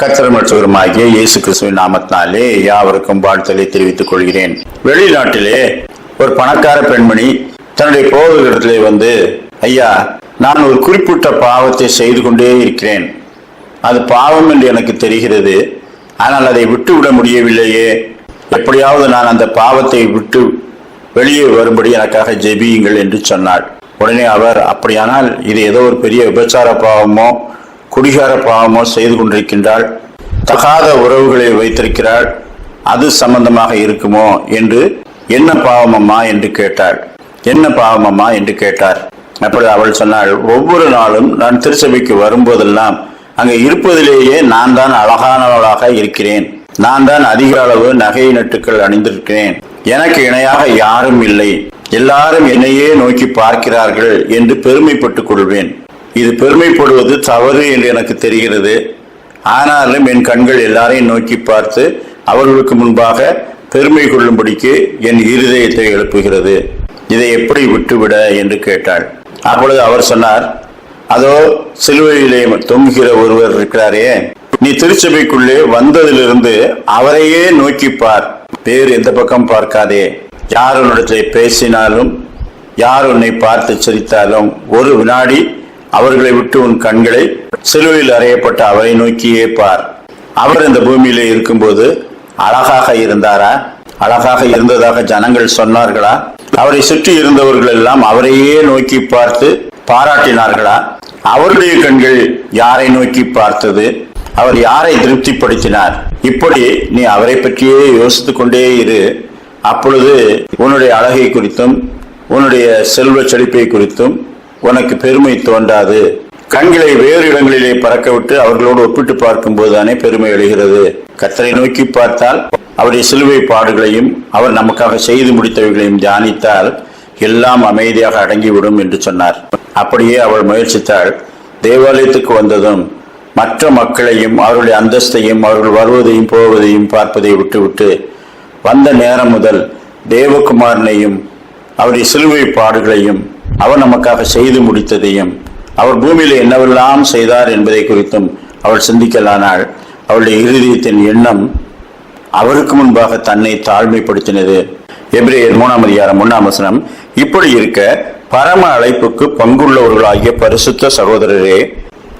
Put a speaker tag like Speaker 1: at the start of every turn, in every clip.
Speaker 1: கத்திரமற்றவருமாகிய இயேசு கிறிஸ்துவின் நாமத்தினாலே யாவருக்கும் வாழ்த்தலை தெரிவித்துக் கொள்கிறேன். வெளிநாட்டிலே ஒரு பணக்கார பெண்மணி தன்னுடைய போதகத்திலே வந்து ஐயா நான் ஒரு குறிப்பிட்ட பாவத்தை செய்து கொண்டே இருக்கிறேன். அது பாவம் என்று எனக்கு தெரிகிறது. ஆனால் அதை விட்டுவிட முடியவில்லையே. எப்படியாவது நான் அந்த பாவத்தை விட்டு வெளியே வரும்படி எனக்காக ஜெபியுங்கள் என்று சொன்னாள். உடனே அவர் அப்படியானால் இது ஏதோ ஒரு பெரிய விபச்சார பாவமோ குடிகார பாவமோ செய்து கொண்டிருக்கின்றாள். தகாத உறவுகளை வைத்திருக்கிறாள். அது சம்பந்தமாக இருக்குமோ என்று என்ன பாவமம்மா என்று கேட்டாள். என்ன பாவமம்மா என்று கேட்டார். அப்பொழுது அவள் சொன்னாள் ஒவ்வொரு நாளும் நான் திருச்சபைக்கு வரும்போதெல்லாம் அங்கே இருப்பதிலேயே நான் தான் அழகானவளாக இருக்கிறேன். நான் தான் அதிக அளவு நகை நட்டுக்கள் அணிந்திருக்கிறேன். எனக்கு இணையாக யாரும் இல்லை. எல்லாரும் என்னையே நோக்கி பார்க்கிறார்கள் என்று பெருமைப்பட்டுக் கொள்வேன். இது பெருமைப்படுவது தவறு என்று எனக்கு தெரிகிறது. ஆனாலும் என் கண்கள் எல்லாரையும் நோக்கி பார்த்து அவர்களுக்கு முன்பாக பெருமை கொள்ளும்படிக்கு என் இருதயத்தை எழுப்புகிறது. இதை எப்படி விட்டுவிட? என்று கேட்டாள். அப்பொழுது அவர் சொன்னார் அதோ சிலுவையிலே தொங்குகிற ஒருவர் இருக்கிறாரே நீ திருச்சபைக்குள்ளே வந்ததிலிருந்து அவரையே நோக்கி பார். வேறு எந்த பக்கம் பார்க்காதே. யார் உன்னிடத்திலே பேசினாலும் யார் உன்னை பார்த்து சிரித்தாலும் ஒரு வினாடி அவர்களை விட்டு உன் கண்களை சிலுவையில் அறையப்பட்ட அவரை நோக்கியே பார் அவர் இந்த பூமியிலே இருக்கும்போது அழகாக இருந்தாரா? அழகாக இருந்ததாக ஜனங்கள் சொன்னார்களா? அவரை சுற்றி இருந்தவர்கள் எல்லாம் அவரையே நோக்கி பார்த்து பாராட்டினார்களா? அவருடைய கண்கள் யாரை நோக்கி பார்த்தது? அவர் யாரை திருப்திப்படுத்தினார்? இப்படி நீ அவரை பற்றியே யோசித்துக் கொண்டே இரு. அப்பொழுது உன்னுடைய அழகை குறித்தும் உன்னுடைய செல்வ செழிப்பை குறித்தும் உனக்கு பெருமை தோன்றாது. கண்களை வேறு இடங்களிலே பறக்கவிட்டு அவர்களோடு ஒப்பிட்டு பார்க்கும்போது தானே பெருமை எழுகிறது. கத்தரை நோக்கி பார்த்தால் அவருடைய சிலுவை பாடுகளையும் அவர் நமக்காக செய்து முடித்தவைகளையும் தியானித்தால் எல்லாம் அமைதியாக அடங்கிவிடும் என்று சொன்னார். அப்படியே அவள் முயற்சித்தாள். தேவாலயத்துக்கு வந்ததும் மற்ற மக்களையும் அவருடைய அந்தஸ்தையும் அவர்கள் வருவதையும் போவதையும் பார்ப்பதை விட்டுவிட்டு வந்த நேரம் முதல் தேவகுமாரனையும் அவருடைய சிலுவை பாடுகளையும் அவர் நமக்காக செய்து முடித்ததையும் அவர் பூமியில் என்னவெல்லாம் செய்தார் என்பதை குறித்தும் அவள் சிந்திக்கலானாள். அவளுடைய இருதயத்தின் எண்ணம் அவருக்கு முன்பாக தன்னை தாழ்மைப்படுத்தினது. எப்ரேயர் மூணாம் அதிகாரம் ஒன்னாம் வசனம் இப்படி இருக்க பரம அழைப்புக்கு பங்குள்ளவர்களாகிய பரிசுத்த சகோதரரே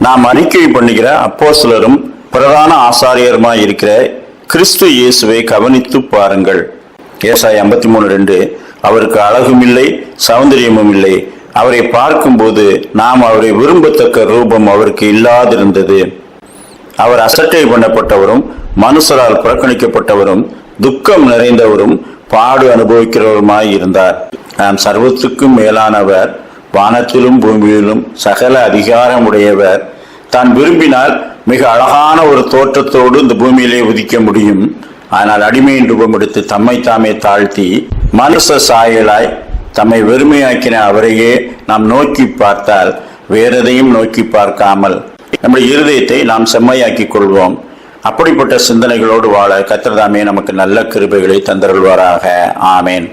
Speaker 1: நாம் அறிக்கை பண்ணுகிற அப்போஸ்தலரும் பிரதான ஆசாரியருமாய் இருக்கிற கிறிஸ்து இயேசுவை கவனித்து பாருங்கள். ஏசாய் ஐம்பத்தி மூணு ரெண்டு அவருக்கு அழகும் இல்லை சௌந்தரியமும் இல்லை. அவரை பார்க்கும்போது நாம் அவரை விரும்பத்தக்க ரூபம் அவருக்கு இல்லாதிருந்தது. அவர் அசட்டை பண்ணப்பட்டவரும் மனுஷரால் புறக்கணிக்கப்பட்டவரும் துக்கம் நிறைந்தவரும் பாடு அனுபவிக்கிறவருமாய் இருந்தார். நாம் சர்வத்துக்கும் மேலானவர் வானத்திலும் பூமியிலும் சகல அதிகாரம் உடையவர் தான் விரும்பினால் மிக அழகான ஒரு தோற்றத்தோடு இந்த பூமியிலே உதிக்க முடியும். ஆனால் அடிமையின் ரூபம் எடுத்து தம்மை தாமே தாழ்த்தி மனுஷ சாயலாய் தம்மை வெறுமையாக்கின அவரையே நாம் நோக்கி பார்த்தால் வேறெதையும் நோக்கி பார்க்காமல் நம்முடைய இருதயத்தை நாம் செம்மையாக்கிக் கொள்வோம். அப்படிப்பட்ட சிந்தனைகளோடு வாழ கத்திரதாமே நமக்கு நல்ல கிருபைகளை தந்தருள்வாராக. ஆமேன்.